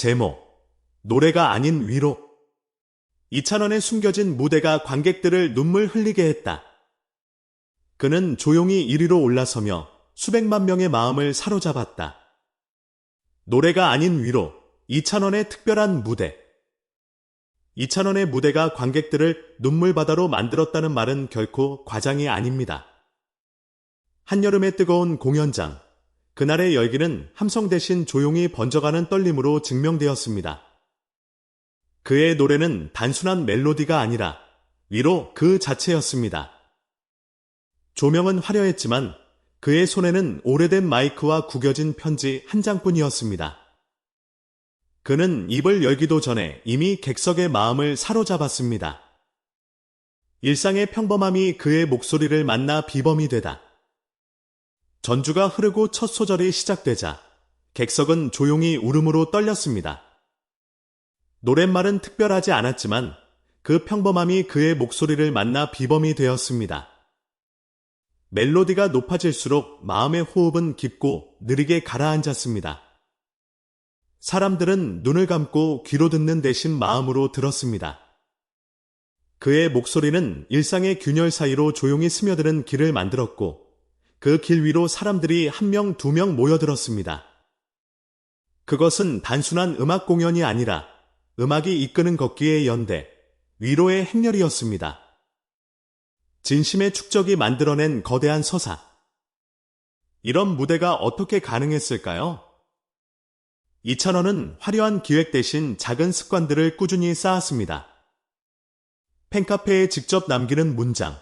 제목, 노래가 아닌 위로. 이찬원의 숨겨진 무대가 관객들을 눈물 흘리게 했다. 그는 조용히 1위로 올라서며 수백만 명의 마음을 사로잡았다. 노래가 아닌 위로, 이찬원의 특별한 무대. 이찬원의 무대가 관객들을 눈물바다로 만들었다는 말은 결코 과장이 아닙니다. 한여름의 뜨거운 공연장, 그날의 열기는 함성 대신 조용히 번져가는 떨림으로 증명되었습니다. 그의 노래는 단순한 멜로디가 아니라 위로 그 자체였습니다. 조명은 화려했지만 그의 손에는 오래된 마이크와 구겨진 편지 한 장뿐이었습니다. 그는 입을 열기도 전에 이미 객석의 마음을 사로잡았습니다. 일상의 평범함이 그의 목소리를 만나 비범이 되다. 전주가 흐르고 첫 소절이 시작되자 객석은 조용히 울음으로 떨렸습니다. 노랫말은 특별하지 않았지만 그 평범함이 그의 목소리를 만나 비범이 되었습니다. 멜로디가 높아질수록 마음의 호흡은 깊고 느리게 가라앉았습니다. 사람들은 눈을 감고 귀로 듣는 대신 마음으로 들었습니다. 그의 목소리는 일상의 균열 사이로 조용히 스며드는 길을 만들었고 그 길 위로 사람들이 한 명, 두 명 모여들었습니다. 그것은 단순한 음악 공연이 아니라 음악이 이끄는 걷기의 연대, 위로의 행렬이었습니다. 진심의 축적이 만들어낸 거대한 서사. 이런 무대가 어떻게 가능했을까요? 이찬원은 화려한 기획 대신 작은 습관들을 꾸준히 쌓았습니다. 팬카페에 직접 남기는 문장,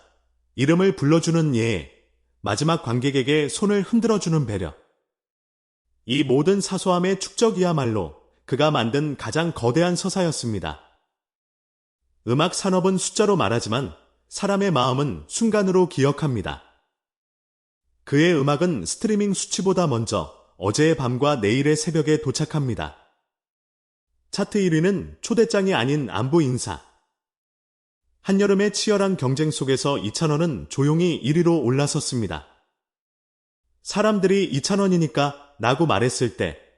이름을 불러주는 예, 마지막 관객에게 손을 흔들어주는 배려. 이 모든 사소함의 축적이야말로 그가 만든 가장 거대한 서사였습니다. 음악 산업은 숫자로 말하지만 사람의 마음은 순간으로 기억합니다. 그의 음악은 스트리밍 수치보다 먼저 어제의 밤과 내일의 새벽에 도착합니다. 차트 1위는 초대장이 아닌 안부 인사. 한여름의 치열한 경쟁 속에서 이찬원은 조용히 1위로 올라섰습니다. 사람들이 이찬원이니까 라고 말했을 때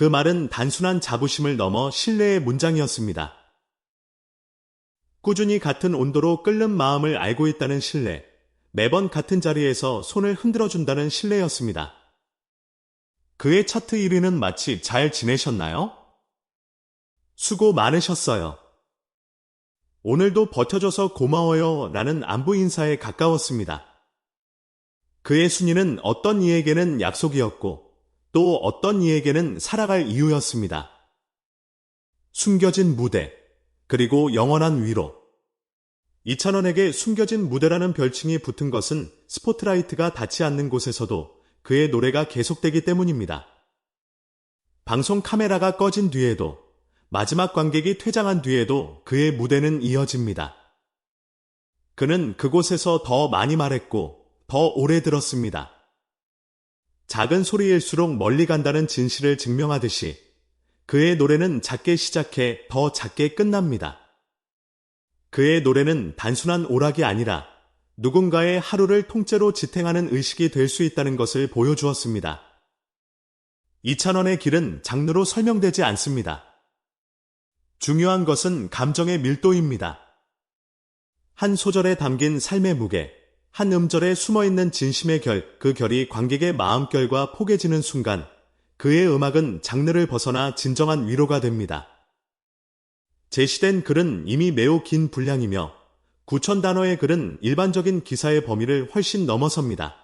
그 말은 단순한 자부심을 넘어 신뢰의 문장이었습니다. 꾸준히 같은 온도로 끓는 마음을 알고 있다는 신뢰, 매번 같은 자리에서 손을 흔들어준다는 신뢰였습니다. 그의 차트 1위는 마치 잘 지내셨나요? 수고 많으셨어요. 오늘도 버텨줘서 고마워요 라는 안부 인사에 가까웠습니다. 그의 순위는 어떤 이에게는 약속이었고 또 어떤 이에게는 살아갈 이유였습니다. 숨겨진 무대, 그리고 영원한 위로. 이찬원에게 숨겨진 무대라는 별칭이 붙은 것은 스포트라이트가 닿지 않는 곳에서도 그의 노래가 계속되기 때문입니다. 방송 카메라가 꺼진 뒤에도 마지막 관객이 퇴장한 뒤에도 그의 무대는 이어집니다. 그는 그곳에서 더 많이 말했고 더 오래 들었습니다. 작은 소리일수록 멀리 간다는 진실을 증명하듯이 그의 노래는 작게 시작해 더 작게 끝납니다. 그의 노래는 단순한 오락이 아니라 누군가의 하루를 통째로 지탱하는 의식이 될 수 있다는 것을 보여주었습니다. 이찬원의 길은 장르로 설명되지 않습니다. 중요한 것은 감정의 밀도입니다. 한 소절에 담긴 삶의 무게, 한 음절에 숨어있는 진심의 결, 그 결이 관객의 마음결과 포개지는 순간 그의 음악은 장르를 벗어나 진정한 위로가 됩니다. 제시된 글은 이미 매우 긴 분량이며 9천 단어의 글은 일반적인 기사의 범위를 훨씬 넘어섭니다.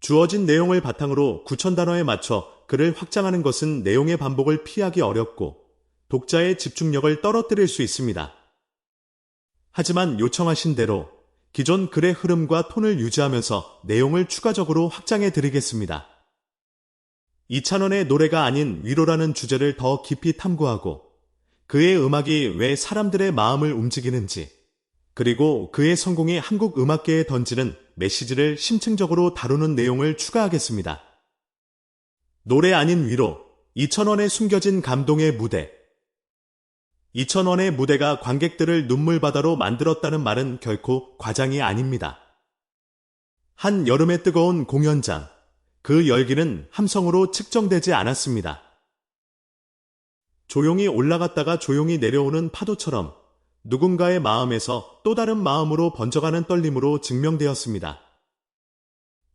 주어진 내용을 바탕으로 9천 단어에 맞춰 글을 확장하는 것은 내용의 반복을 피하기 어렵고 독자의 집중력을 떨어뜨릴 수 있습니다. 하지만 요청하신 대로 기존 글의 흐름과 톤을 유지하면서 내용을 추가적으로 확장해 드리겠습니다. 이찬원의 노래가 아닌 위로라는 주제를 더 깊이 탐구하고 그의 음악이 왜 사람들의 마음을 움직이는지 그리고 그의 성공이 한국 음악계에 던지는 메시지를 심층적으로 다루는 내용을 추가하겠습니다. 노래 아닌 위로, 이천원의 숨겨진 감동의 무대, 이천원의 무대가 관객들을 눈물바다로 만들었다는 말은 결코 과장이 아닙니다. 한 여름의 뜨거운 공연장, 그 열기는 함성으로 측정되지 않았습니다. 조용히 올라갔다가 조용히 내려오는 파도처럼 누군가의 마음에서 또 다른 마음으로 번져가는 떨림으로 증명되었습니다.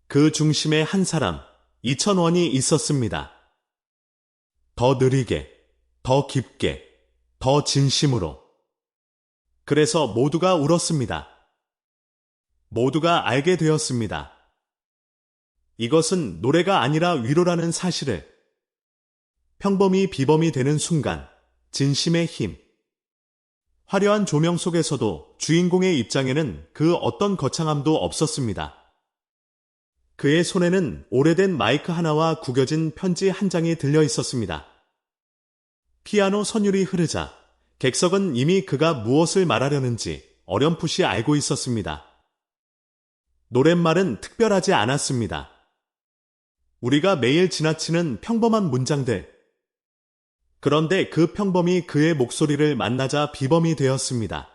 그 중심에 한 사람, 이천원이 있었습니다. 더 느리게, 더 깊게, 더 진심으로. 그래서 모두가 울었습니다. 모두가 알게 되었습니다. 이것은 노래가 아니라 위로라는 사실을 평범이 비범이 되는 순간 진심의 힘 화려한 조명 속에서도 주인공의 입장에는 그 어떤 거창함도 없었습니다. 그의 손에는 오래된 마이크 하나와 구겨진 편지 한 장이 들려 있었습니다. 피아노 선율이 흐르자 객석은 이미 그가 무엇을 말하려는지 어렴풋이 알고 있었습니다. 노랫말은 특별하지 않았습니다. 우리가 매일 지나치는 평범한 문장들. 그런데 그 평범이 그의 목소리를 만나자 비범이 되었습니다.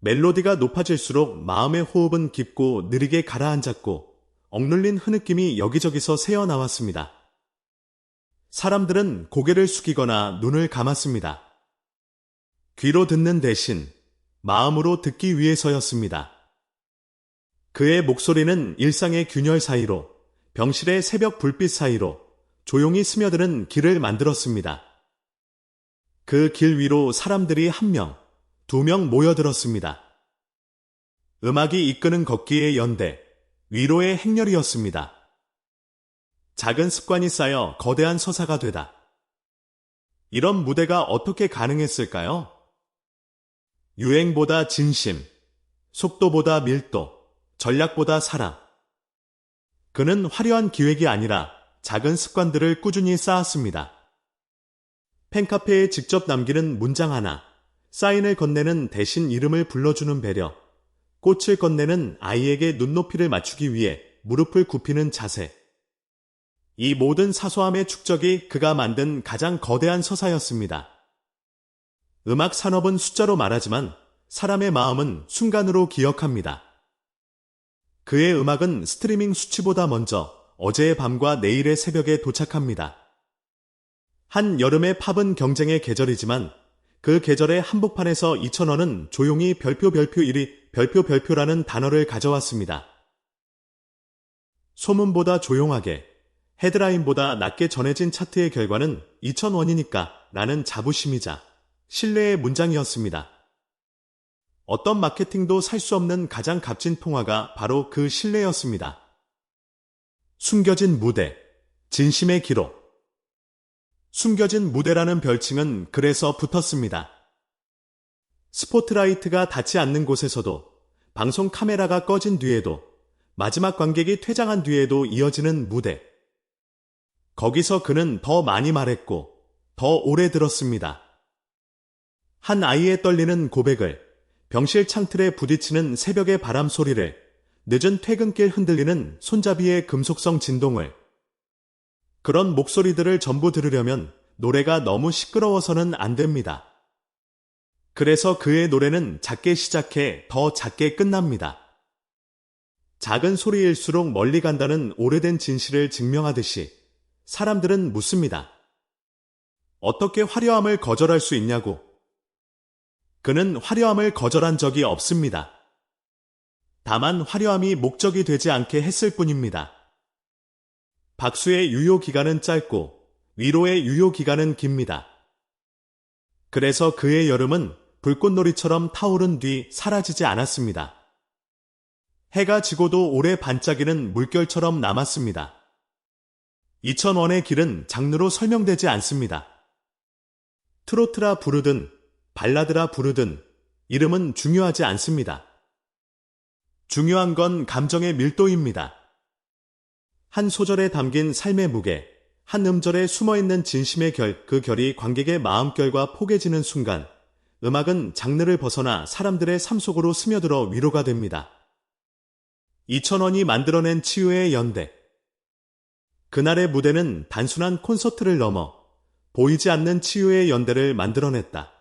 멜로디가 높아질수록 마음의 호흡은 깊고 느리게 가라앉았고 억눌린 흐느낌이 여기저기서 새어나왔습니다. 사람들은 고개를 숙이거나 눈을 감았습니다. 귀로 듣는 대신 마음으로 듣기 위해서였습니다. 그의 목소리는 일상의 균열 사이로 병실의 새벽 불빛 사이로 조용히 스며드는 길을 만들었습니다. 그 길 위로 사람들이 한 명, 두 명 모여들었습니다. 음악이 이끄는 걷기의 연대, 위로의 행렬이었습니다. 작은 습관이 쌓여 거대한 서사가 되다. 이런 무대가 어떻게 가능했을까요? 유행보다 진심, 속도보다 밀도, 전략보다 사랑. 그는 화려한 기획이 아니라 작은 습관들을 꾸준히 쌓았습니다. 팬카페에 직접 남기는 문장 하나, 사인을 건네는 대신 이름을 불러주는 배려, 꽃을 건네는 아이에게 눈높이를 맞추기 위해 무릎을 굽히는 자세. 이 모든 사소함의 축적이 그가 만든 가장 거대한 서사였습니다. 음악 산업은 숫자로 말하지만 사람의 마음은 순간으로 기억합니다. 그의 음악은 스트리밍 수치보다 먼저 어제의 밤과 내일의 새벽에 도착합니다. 한 여름의 팝은 경쟁의 계절이지만 그 계절의 한복판에서 이천원은 조용히 별표 별표 1위 별표 별표라는 단어를 가져왔습니다. 소문보다 조용하게 헤드라인보다 낮게 전해진 차트의 결과는 2천원이니까 라는 자부심이자 신뢰의 문장이었습니다. 어떤 마케팅도 살 수 없는 가장 값진 통화가 바로 그 신뢰였습니다. 숨겨진 무대, 진심의 기록. 숨겨진 무대라는 별칭은 그래서 붙었습니다. 스포트라이트가 닿지 않는 곳에서도 방송 카메라가 꺼진 뒤에도 마지막 관객이 퇴장한 뒤에도 이어지는 무대. 거기서 그는 더 많이 말했고 더 오래 들었습니다. 한 아이의 떨리는 고백을 병실 창틀에 부딪히는 새벽의 바람 소리를, 늦은 퇴근길 흔들리는 손잡이의 금속성 진동을. 그런 목소리들을 전부 들으려면 노래가 너무 시끄러워서는 안 됩니다. 그래서 그의 노래는 작게 시작해 더 작게 끝납니다. 작은 소리일수록 멀리 간다는 오래된 진실을 증명하듯이 사람들은 묻습니다. 어떻게 화려함을 거절할 수 있냐고. 그는 화려함을 거절한 적이 없습니다. 다만 화려함이 목적이 되지 않게 했을 뿐입니다. 박수의 유효 기간은 짧고 위로의 유효 기간은 깁니다. 그래서 그의 여름은 불꽃놀이처럼 타오른 뒤 사라지지 않았습니다. 해가 지고도 오래 반짝이는 물결처럼 남았습니다. 2000원의 길은 장르로 설명되지 않습니다. 트로트라 부르든 발라드라 부르든 이름은 중요하지 않습니다. 중요한 건 감정의 밀도입니다. 한 소절에 담긴 삶의 무게, 한 음절에 숨어있는 진심의 결, 그 결이 관객의 마음결과 포개지는 순간, 음악은 장르를 벗어나 사람들의 삶 속으로 스며들어 위로가 됩니다. 2천원이 만들어낸 치유의 연대. 그날의 무대는 단순한 콘서트를 넘어 보이지 않는 치유의 연대를 만들어냈다.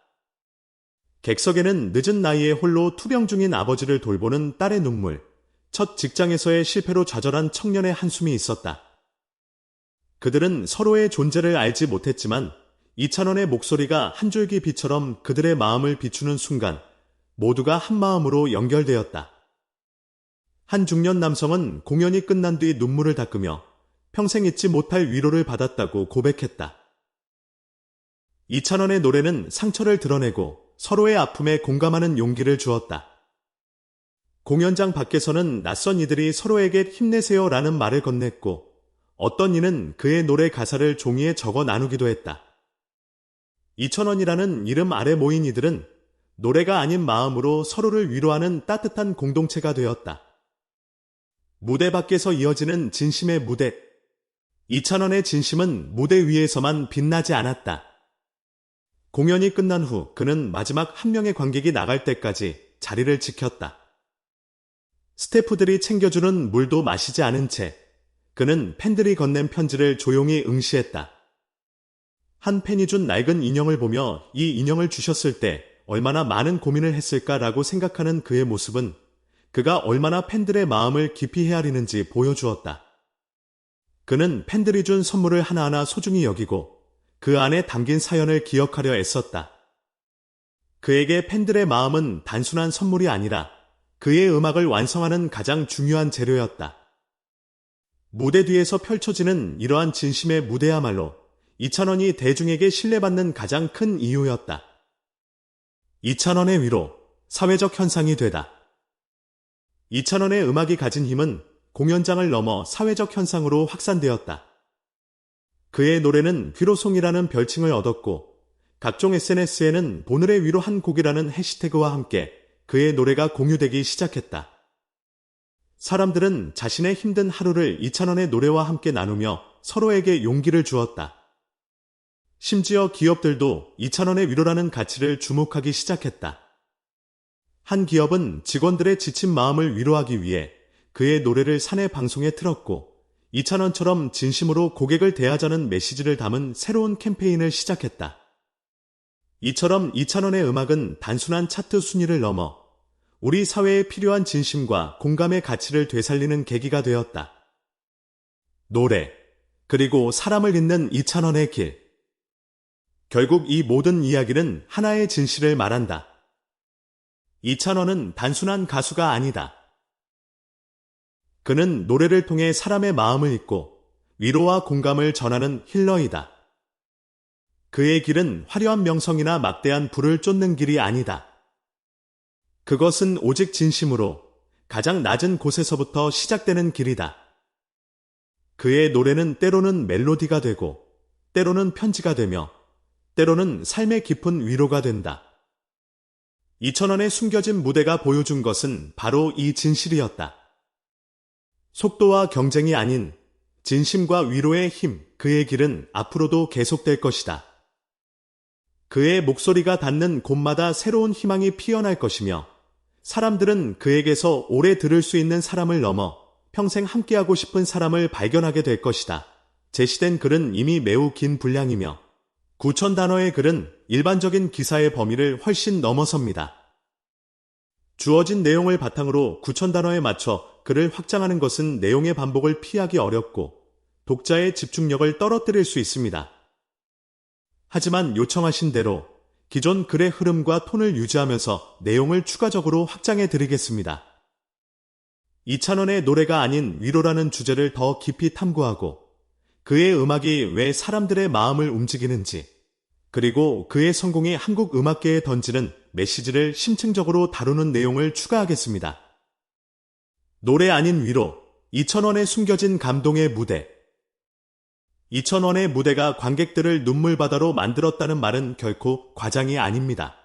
객석에는 늦은 나이에 홀로 투병 중인 아버지를 돌보는 딸의 눈물, 첫 직장에서의 실패로 좌절한 청년의 한숨이 있었다. 그들은 서로의 존재를 알지 못했지만 이찬원의 목소리가 한 줄기 빛처럼 그들의 마음을 비추는 순간 모두가 한 마음으로 연결되었다. 한 중년 남성은 공연이 끝난 뒤 눈물을 닦으며 평생 잊지 못할 위로를 받았다고 고백했다. 이찬원의 노래는 상처를 드러내고 서로의 아픔에 공감하는 용기를 주었다. 공연장 밖에서는 낯선 이들이 서로에게 힘내세요 라는 말을 건넸고 어떤 이는 그의 노래 가사를 종이에 적어 나누기도 했다. 이천원이라는 이름 아래 모인 이들은 노래가 아닌 마음으로 서로를 위로하는 따뜻한 공동체가 되었다. 무대 밖에서 이어지는 진심의 무대. 이찬원의 진심은 무대 위에서만 빛나지 않았다. 공연이 끝난 후 그는 마지막 한 명의 관객이 나갈 때까지 자리를 지켰다. 스태프들이 챙겨주는 물도 마시지 않은 채 그는 팬들이 건넨 편지를 조용히 응시했다. 한 팬이 준 낡은 인형을 보며 이 인형을 주셨을 때 얼마나 많은 고민을 했을까라고 생각하는 그의 모습은 그가 얼마나 팬들의 마음을 깊이 헤아리는지 보여주었다. 그는 팬들이 준 선물을 하나하나 소중히 여기고 그 안에 담긴 사연을 기억하려 애썼다. 그에게 팬들의 마음은 단순한 선물이 아니라 그의 음악을 완성하는 가장 중요한 재료였다. 무대 뒤에서 펼쳐지는 이러한 진심의 무대야말로 이찬원이 대중에게 신뢰받는 가장 큰 이유였다. 이찬원의 위로, 사회적 현상이 되다. 이찬원의 음악이 가진 힘은 공연장을 넘어 사회적 현상으로 확산되었다. 그의 노래는 귀로송이라는 별칭을 얻었고 각종 SNS에는 보늘의 위로 한 곡이라는 해시태그와 함께 그의 노래가 공유되기 시작했다. 사람들은 자신의 힘든 하루를 이찬원의 노래와 함께 나누며 서로에게 용기를 주었다. 심지어 기업들도 이찬원의 위로라는 가치를 주목하기 시작했다. 한 기업은 직원들의 지친 마음을 위로하기 위해 그의 노래를 사내 방송에 틀었고 이찬원처럼 진심으로 고객을 대하자는 메시지를 담은 새로운 캠페인을 시작했다. 이처럼 이찬원의 음악은 단순한 차트 순위를 넘어 우리 사회에 필요한 진심과 공감의 가치를 되살리는 계기가 되었다. 노래, 그리고 사람을 잇는 이찬원의 길. 결국 이 모든 이야기는 하나의 진실을 말한다. 이찬원은 단순한 가수가 아니다. 그는 노래를 통해 사람의 마음을 읽고 위로와 공감을 전하는 힐러이다. 그의 길은 화려한 명성이나 막대한 불을 쫓는 길이 아니다. 그것은 오직 진심으로 가장 낮은 곳에서부터 시작되는 길이다. 그의 노래는 때로는 멜로디가 되고, 때로는 편지가 되며, 때로는 삶의 깊은 위로가 된다. 2천원의 숨겨진 무대가 보여준 것은 바로 이 진실이었다. 속도와 경쟁이 아닌 진심과 위로의 힘, 그의 길은 앞으로도 계속될 것이다. 그의 목소리가 닿는 곳마다 새로운 희망이 피어날 것이며 사람들은 그에게서 오래 들을 수 있는 사람을 넘어 평생 함께하고 싶은 사람을 발견하게 될 것이다. 제시된 글은 이미 매우 긴 분량이며 9천 단어의 글은 일반적인 기사의 범위를 훨씬 넘어섭니다. 주어진 내용을 바탕으로 9천 단어에 맞춰 글을 확장하는 것은 내용의 반복을 피하기 어렵고 독자의 집중력을 떨어뜨릴 수 있습니다. 하지만 요청하신 대로 기존 글의 흐름과 톤을 유지하면서 내용을 추가적으로 확장해 드리겠습니다. 이찬원의 노래가 아닌 위로라는 주제를 더 깊이 탐구하고 그의 음악이 왜 사람들의 마음을 움직이는지 그리고 그의 성공이 한국 음악계에 던지는 메시지를 심층적으로 다루는 내용을 추가하겠습니다. 노래 아닌 위로, 이천원의 숨겨진 감동의 무대, 이천원의 무대가 관객들을 눈물바다로 만들었다는 말은 결코 과장이 아닙니다.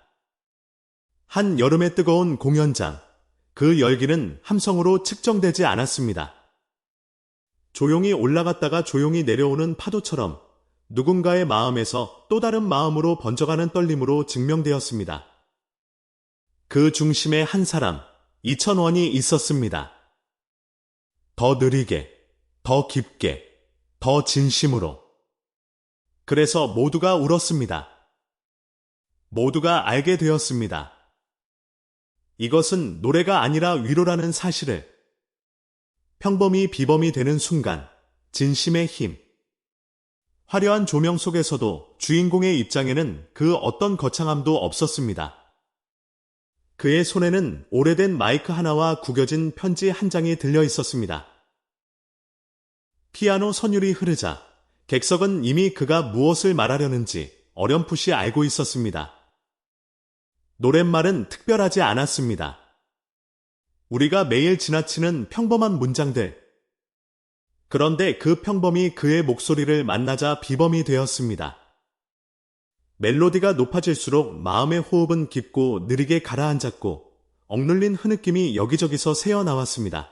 한 여름의 뜨거운 공연장, 그 열기는 함성으로 측정되지 않았습니다. 조용히 올라갔다가 조용히 내려오는 파도처럼 누군가의 마음에서 또 다른 마음으로 번져가는 떨림으로 증명되었습니다. 그 중심에 한 사람, 이천원이 있었습니다. 더 느리게, 더 깊게, 더 진심으로. 그래서 모두가 울었습니다. 모두가 알게 되었습니다. 이것은 노래가 아니라 위로라는 사실을 평범이 비범이 되는 순간 진심의 힘, 화려한 조명 속에서도 주인공의 입장에는 그 어떤 거창함도 없었습니다. 그의 손에는 오래된 마이크 하나와 구겨진 편지 한 장이 들려 있었습니다. 피아노 선율이 흐르자 객석은 이미 그가 무엇을 말하려는지 어렴풋이 알고 있었습니다. 노랫말은 특별하지 않았습니다. 우리가 매일 지나치는 평범한 문장들. 그런데 그 평범이 그의 목소리를 만나자 비범이 되었습니다. 멜로디가 높아질수록 마음의 호흡은 깊고 느리게 가라앉았고 억눌린 흐느낌이 여기저기서 새어나왔습니다.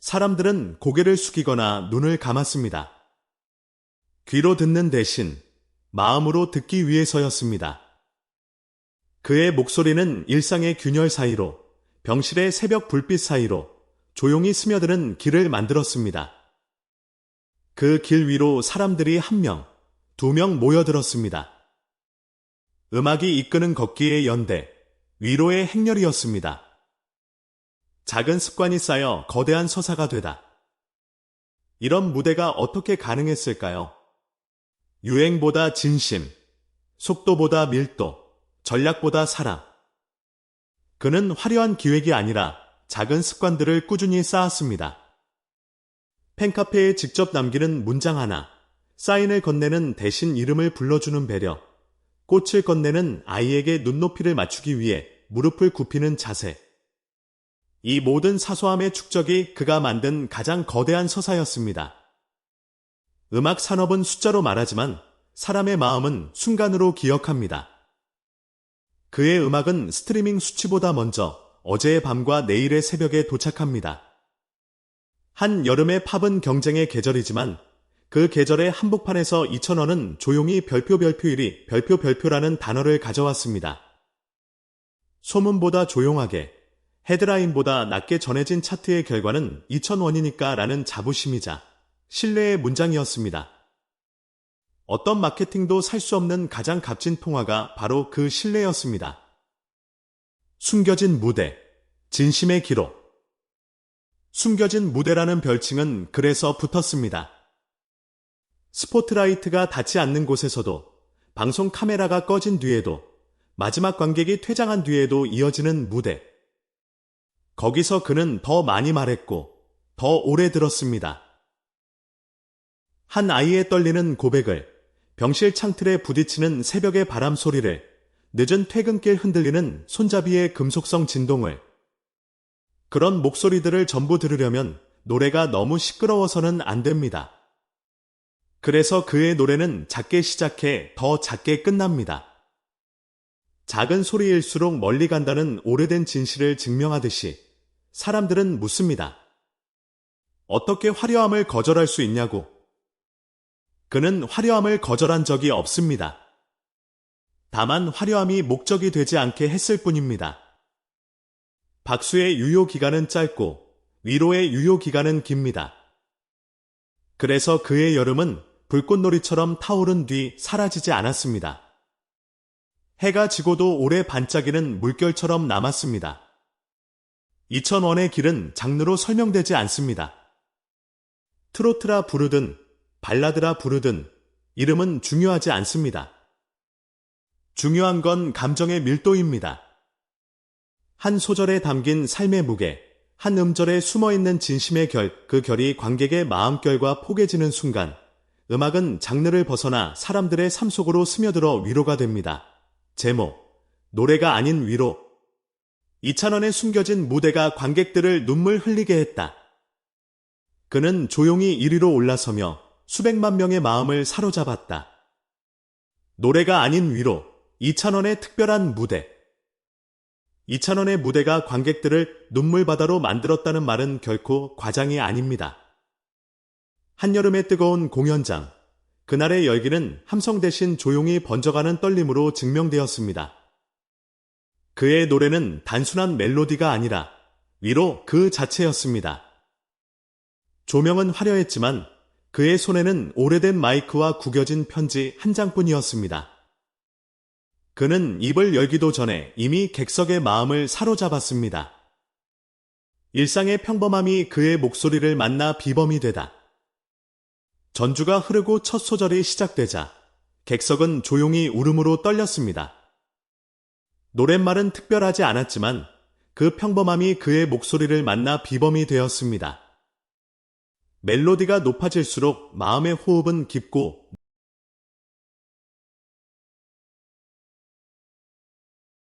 사람들은 고개를 숙이거나 눈을 감았습니다. 귀로 듣는 대신 마음으로 듣기 위해서였습니다. 그의 목소리는 일상의 균열 사이로 병실의 새벽 불빛 사이로 조용히 스며드는 길을 만들었습니다. 그 길 위로 사람들이 한 명, 두 명 모여들었습니다. 음악이 이끄는 걷기의 연대, 위로의 행렬이었습니다. 작은 습관이 쌓여 거대한 서사가 되다. 이런 무대가 어떻게 가능했을까요? 유행보다 진심, 속도보다 밀도, 전략보다 사랑. 그는 화려한 기획이 아니라 작은 습관들을 꾸준히 쌓았습니다. 팬카페에 직접 남기는 문장 하나, 사인을 건네는 대신 이름을 불러주는 배려, 꽃을 건네는 아이에게 눈높이를 맞추기 위해 무릎을 굽히는 자세. 이 모든 사소함의 축적이 그가 만든 가장 거대한 서사였습니다. 음악 산업은 숫자로 말하지만 사람의 마음은 순간으로 기억합니다. 그의 음악은 스트리밍 수치보다 먼저 어제의 밤과 내일의 새벽에 도착합니다. 한 여름의 팝은 경쟁의 계절이지만 그 계절의 한복판에서 이천원은 조용히 별표 별표 1위 별표 별표라는 단어를 가져왔습니다. 소문보다 조용하게 헤드라인보다 낮게 전해진 차트의 결과는 2천원이니까 라는 자부심이자 신뢰의 문장이었습니다. 어떤 마케팅도 살 수 없는 가장 값진 통화가 바로 그 신뢰였습니다. 숨겨진 무대, 진심의 기록. 숨겨진 무대라는 별칭은 그래서 붙었습니다. 스포트라이트가 닿지 않는 곳에서도 방송 카메라가 꺼진 뒤에도 마지막 관객이 퇴장한 뒤에도 이어지는 무대. 거기서 그는 더 많이 말했고 더 오래 들었습니다. 한 아이의 떨리는 고백을 병실 창틀에 부딪히는 새벽의 바람 소리를 늦은 퇴근길 흔들리는 손잡이의 금속성 진동을 그런 목소리들을 전부 들으려면 노래가 너무 시끄러워서는 안 됩니다. 그래서 그의 노래는 작게 시작해 더 작게 끝납니다. 작은 소리일수록 멀리 간다는 오래된 진실을 증명하듯이 사람들은 묻습니다. 어떻게 화려함을 거절할 수 있냐고. 그는 화려함을 거절한 적이 없습니다. 다만 화려함이 목적이 되지 않게 했을 뿐입니다. 박수의 유효 기간은 짧고 위로의 유효 기간은 깁니다. 그래서 그의 여름은 불꽃놀이처럼 타오른 뒤 사라지지 않았습니다. 해가 지고도 오래 반짝이는 물결처럼 남았습니다. 2000원의 길은 장르로 설명되지 않습니다. 트로트라 부르든 발라드라 부르든 이름은 중요하지 않습니다. 중요한 건 감정의 밀도입니다. 한 소절에 담긴 삶의 무게, 한 음절에 숨어 있는 진심의 결, 그 결이 관객의 마음결과 포개지는 순간, 음악은 장르를 벗어나 사람들의 삶 속으로 스며들어 위로가 됩니다. 제목, 노래가 아닌 위로. 이찬원의 숨겨진 무대가 관객들을 눈물 흘리게 했다. 그는 조용히 이리로 올라서며 수백만 명의 마음을 사로잡았다. 노래가 아닌 위로, 이찬원의 특별한 무대. 이찬원의 무대가 관객들을 눈물바다로 만들었다는 말은 결코 과장이 아닙니다. 한여름의 뜨거운 공연장. 그날의 열기는 함성 대신 조용히 번져가는 떨림으로 증명되었습니다. 그의 노래는 단순한 멜로디가 아니라 위로 그 자체였습니다. 조명은 화려했지만 그의 손에는 오래된 마이크와 구겨진 편지 한 장뿐이었습니다. 그는 입을 열기도 전에 이미 객석의 마음을 사로잡았습니다. 일상의 평범함이 그의 목소리를 만나 비범이 되다. 전주가 흐르고 첫 소절이 시작되자 객석은 조용히 울음으로 떨렸습니다. 노랫말은 특별하지 않았지만 그 평범함이 그의 목소리를 만나 비범이 되었습니다. 멜로디가 높아질수록 마음의 호흡은 깊고